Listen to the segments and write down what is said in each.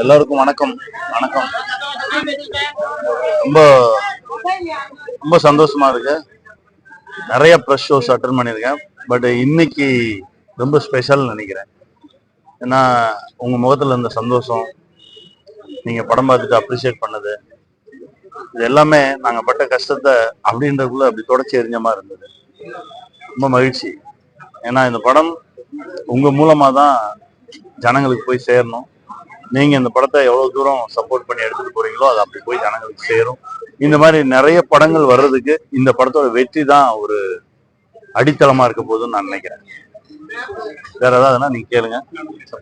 எல்லோருக்கும் வணக்கம். வணக்கம். ரொம்ப ரொம்ப சந்தோஷமா இருக்கு. நிறைய ப்ரெஷ் ஷோஸ் அட்டன் பண்ணியிருக்கேன். பட் இன்னைக்கு ரொம்ப ஸ்பெஷல்னு நினைக்கிறேன். ஏன்னா உங்கள் முகத்தில் இருந்த சந்தோஷம் நீங்கள் படம் பார்த்துட்டு அப்ரிஷியேட் பண்ணது இது எல்லாமே நாங்கள் பட்ட கஷ்டத்தை அப்படின்றதுக்குள்ள அப்படி தொடச்சி எறிஞ்ச மாதிரி இருந்தது. ரொம்ப மகிழ்ச்சி. ஏன்னா இந்த படம் உங்கள் மூலமாக தான் ஜனங்களுக்கு போய் சேரணும். நீங்க இந்த படத்தை எவ்வளவு தூரம் சப்போர்ட் பண்ணி எடுத்துட்டு போறீங்களோ அது அப்படி போய் ஜனங்களுக்கு சேரும். இந்த மாதிரி நிறைய படங்கள் வர்றதுக்கு இந்த படத்தோட வெற்றி தான் ஒரு அடித்தளமா இருக்க போதுன்னு நான் நினைக்கிறேன். வேற ஏதாவதுன்னா நீங்க கேளுங்க.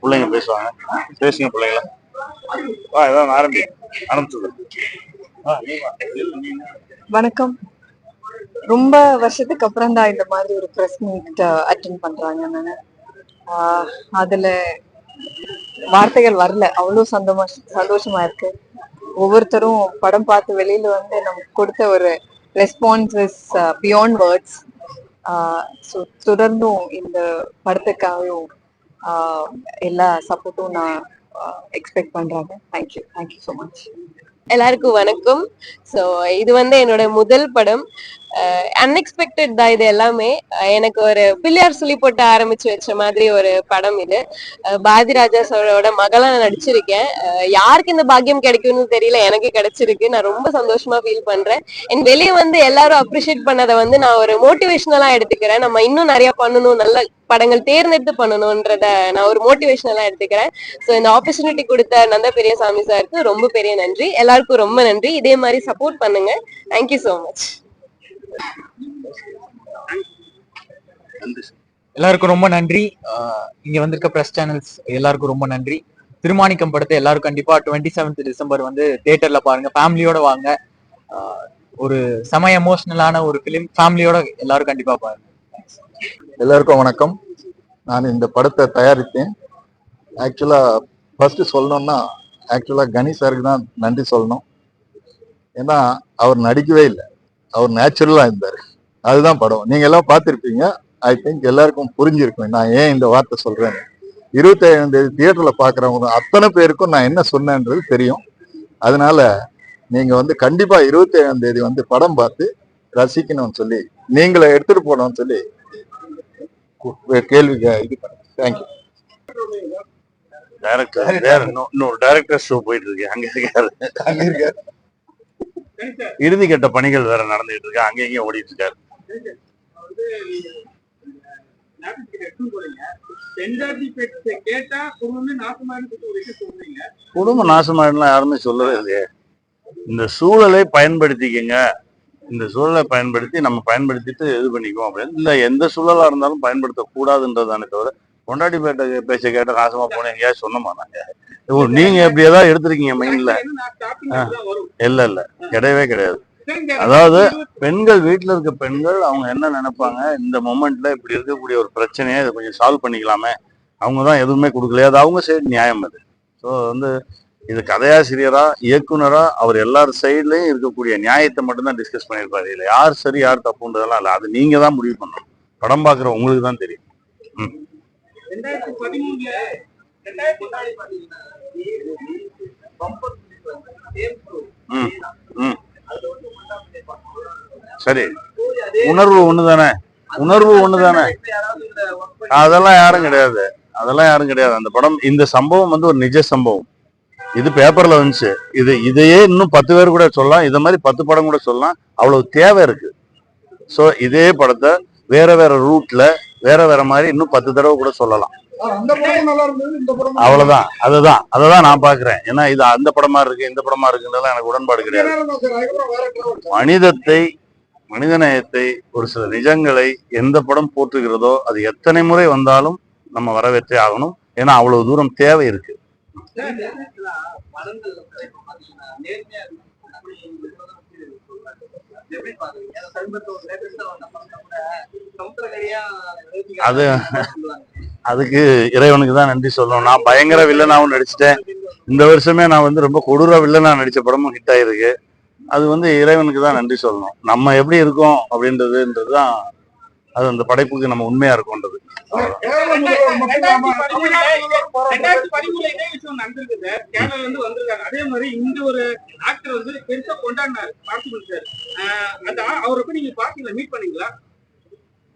பிள்ளைங்க பேசுவாங்க. பேசுங்க பிள்ளைங்களா. வா ஏதாவது ஆரம்பி. ஆரம்பிச்சு வணக்கம். ரொம்ப வருஷத்துக்கு அப்புறம் தான் இந்த மாதிரி ஒரு ப்ரெஸ் மீட் அட்டென்ட் பண்றாங்க நானு அதுல வார்த்தைகள் வரல. அவ்வளவு சந்தோஷமா சந்தோஷமா இருக்கு. ஒவ்வொருத்தரும் படம் பார்த்து வெளியில வந்து நமக்கு கொடுத்த ஒரு response is beyond words so தொடர்ந்தும் இந்த படத்துக்காகவும் ஆஹ் எல்லா சப்போர்ட்டும் நான் எக்ஸ்பெக்ட் பண்றாங்க தேங்க்யூ தேங்க்யூ ஸோ மச் எல்லாருக்கும் வணக்கம். ஸோ இது வந்து என்னோட முதல் படம். அன்எக்ஸ்பெக்டட் தான் இது எல்லாமே. எனக்கு ஒரு பிள்ளையார் சொல்லி போட்டு ஆரம்பிச்சு வச்ச மாதிரி ஒரு படம் இது. அஹ் பாரதி ராஜா சோழோட மகளா நான் நடிச்சிருக்கேன். யாருக்கு இந்த பாக்கியம் கிடைக்கும்னு தெரியல எனக்கு கிடைச்சிருக்கு. நான் ரொம்ப சந்தோஷமா ஃபீல் பண்றேன். என் வெளியே வந்து எல்லாரும் அப்ரிஷியேட் பண்ணதை வந்து நான் ஒரு மோட்டிவேஷனலா எடுத்துக்கிறேன். நம்ம இன்னும் நிறைய பண்ணணும் நல்ல படங்கள் தேர்ந்தெடுத்து பண்ணணும்ன்றத நான் ஒரு மோட்டிவேஷனலா எடுத்துக்கிறேன். ஸோ இந்த ஆப்பர்ச்சுனிட்டி கொடுத்த நந்த பெரியசாமி சாருக்கு ரொம்ப பெரிய நன்றி. எல்லாருக்கும் ரொம்ப நன்றி. இதே மாதிரி சப்போர்ட் பண்ணுங்க. தேங்க்யூ ஸோ மச் எல்லாருக்கும் ரொம்ப நன்றி. ஆஹ் இங்க வந்திருக்க பிரஸ் சேனல்ஸ் எல்லாருக்கும் ரொம்ப நன்றி. திருமாணிக்கம் படத்தை எல்லாரும் கண்டிப்பா டுவெண்ட்டி செவன்த் டிசம்பர் வந்து தியேட்டர்ல பாருங்க. ஃபேமிலியோட வாங்க. ஒரு செம எமோஷனலான ஒரு ஃபிலிம் ஃபேமிலியோட எல்லாரும் கண்டிப்பா பாருங்க. எல்லாருக்கும் வணக்கம். நான் இந்த படத்தை தயாரித்தேன். ஆக்சுவலா ஃபர்ஸ்ட் சொல்லணும்னா ஆக்சுவலா கணி சாருக்கு தான் நன்றி சொல்லணும். ஏன்னா அவர் நடிக்கவே இல்லை. அவர் நேச்சுரலா இருந்தார். அதுதான் படம். நீங்க எல்லாம் பார்த்துருப்பீங்க. ஐ திங்க் எல்லாருக்கும் புரிஞ்சிருக்கும். நான் ஏன் இந்த வார்த்தை சொல்றேன்னு. இருபத்தி ஏழாம் தேதி தியேட்டர்ல பாக்குறவங்க அத்தனை பேருக்கும் நான் என்ன சொன்னேன்றது தெரியும். அதனால நீங்க வந்து கண்டிப்பா இருபத்தி ஏழாம் தேதி வந்து படம் பார்த்து ரசிக்கணும்னு சொல்லி நீங்களை எடுத்துட்டு போகணும்னு சொல்லி கேள்வி இது பண்ணுங்க தேங்க்யூ டைரக்டர் வேற இன்னொரு டைரக்டர் ஷோ போயிட்டு இருக்கு அங்க இருக்காரு. இறுதி கட்ட பணிகள் வேற நடந்துட்டு இருக்கு. அங்க இங்கேயும் ஓடிட்டு இருக்காரு. குடும்ப நாசமாயிடலாம் யாருமே சொல்லவே இல்லையே. இந்த சூழலை பயன்படுத்திக்கங்க. இந்த சூழலை பயன்படுத்தி நம்ம பயன்படுத்திட்டு இது பண்ணிக்குவோம் அப்படின்னு. இல்ல எந்த சூழலா இருந்தாலும் பயன்படுத்தக்கூடாதுன்றதானே தவிர கொண்டாடி பேட்டை பேச்ச கேட்ட நாசமா போனேன் எங்கேயாவது சொன்னோமா நாங்க? ஓ, நீங்க எப்படி ஏதாவது எடுத்திருக்கீங்க மைண்ட்ல இல்ல இல்ல. கிடையவே கிடையாது. அதாவது பெண்கள் வீட்டுல இருக்க பெண்கள் அவங்க என்ன நினைப்பாங்க? இந்த மொமெண்ட்ல இப்படி இருக்கக்கூடிய ஒரு பிரச்சனையை இதை கொஞ்சம் சால்வ் பண்ணிக்கலாமே. அவங்க தான் எதுவுமே கொடுக்கலையா. அது அவங்க சைடு நியாயம் அது. ஸோ வந்து இது கதையாசிரியரா இயக்குனரா அவர் எல்லார் சைட்லயும் இருக்கக்கூடிய நியாயத்தை மட்டும்தான் டிஸ்கஸ் பண்ணியிருப்பாரு. இல்ல யார் சரி யார் தப்புன்றதெல்லாம் இல்ல. அது நீங்க தான் முடிவு பண்ணணும். படம் பார்க்குற உங்களுக்கு தான் தெரியும். பதிமூணுல ரெண்டாயிரத்தி பதினாலு பாத்தீங்கன்னா பம்பர் சரி உணர்வு ஒண்ணுதானே? உணர்வு ஒண்ணுதானே அதெல்லாம் யாரும் கிடையாது. அதெல்லாம் யாரும் கிடையாது. அந்த படம் இந்த சம்பவம் வந்து ஒரு நிஜ சம்பவம். இது பேப்பர்ல வந்துச்சு. இது இதையே இன்னும் பத்து பேர் கூட சொல்லலாம். இத மாதிரி பத்து படம் கூட சொல்லலாம். அவ்வளவு தேவை இருக்கு. சோ இதே படத்தை வேற வேற ரூட்ல வேற வேற மாதிரி இன்னும் பத்து தடவை கூட சொல்லலாம். அவ்வளவுதான். அதுதான் அததான் நான் பாக்குறேன் ஏன்னா இது அந்த படமா இருக்கு இந்த படமா இருக்குன்றதுலாம் எனக்கு உடன்பாடு கிடையாது. மனிதத்தை மனிதநேயத்தை ஒரு சில நிஜங்களை எந்த படம் போற்றுகிறதோ அது எத்தனை முறை வந்தாலும் நம்ம வரவேற்றே ஆகணும். ஏன்னா அவ்வளவு தூரம் தேவை இருக்கு. அது அதுக்கு இறைவனுக்கு தான் நன்றி சொல்லணும். நான் பயங்கர வில்லனாகவும் நடிச்சிட்டேன். இந்த வருஷமே நான் வந்து ரொம்ப கொடூர வில்லனா நடித்த படமும் ஹிட் ஆயிருக்கு. அது வந்து இறைவனுக்கு தான் நன்றி சொல்லணும். நம்ம எப்படி இருக்கோம் அப்படின்றதுன்றது தான் அது அந்த படைப்புக்கு நம்ம உண்மையா இருக்கோன்றது. அதே மாதிரி ஒரு ஆக்டர் வந்து பெருசா கொண்டாடினாரு. அவரை போய் நீங்க பாத்தீங்களா? மீட் பண்ணீங்களா?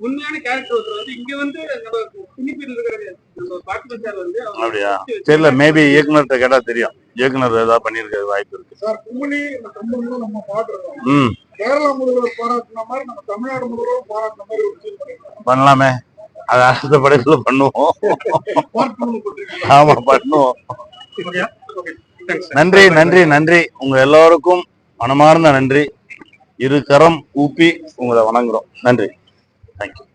உண்மையான கேரக்டர் ஒருத்தர் வந்து இங்க வந்து நம்ம பிலிப்பில் இருக்கிற நம்ம பார்த்திபன் சார் வந்து அவர் அப்படியா? தெரியல மேபி இயக்குனர்கிட்ட கேட்டா தெரியும். இயக்குனர் ஏதாவது பண்ணிருக்க வாய்ப்பு இருக்கு. சார் குமுளி இந்த கம்பெனிலும் நம்ம பாடுறோம் ம். கேரளா முதல்வர் பாராட்டின மாதிரி நம்ம தமிழ்நாடு முதல்வர் பாராட்டின மாதிரி ஒரு ஃபீல் பண்ணிருக்கோம். பண்ணலாமே. அது அடுத்த படைப்புல பண்ணுவோம். ஆமா பண்ணுவோம் நன்றி நன்றி நன்றி. உங்க எல்லாருக்கும் மனமார்ந்த நன்றி. இரு கரம் ஊப்பி உங்களை வணங்குறோம். நன்றி. தேங்க்யூ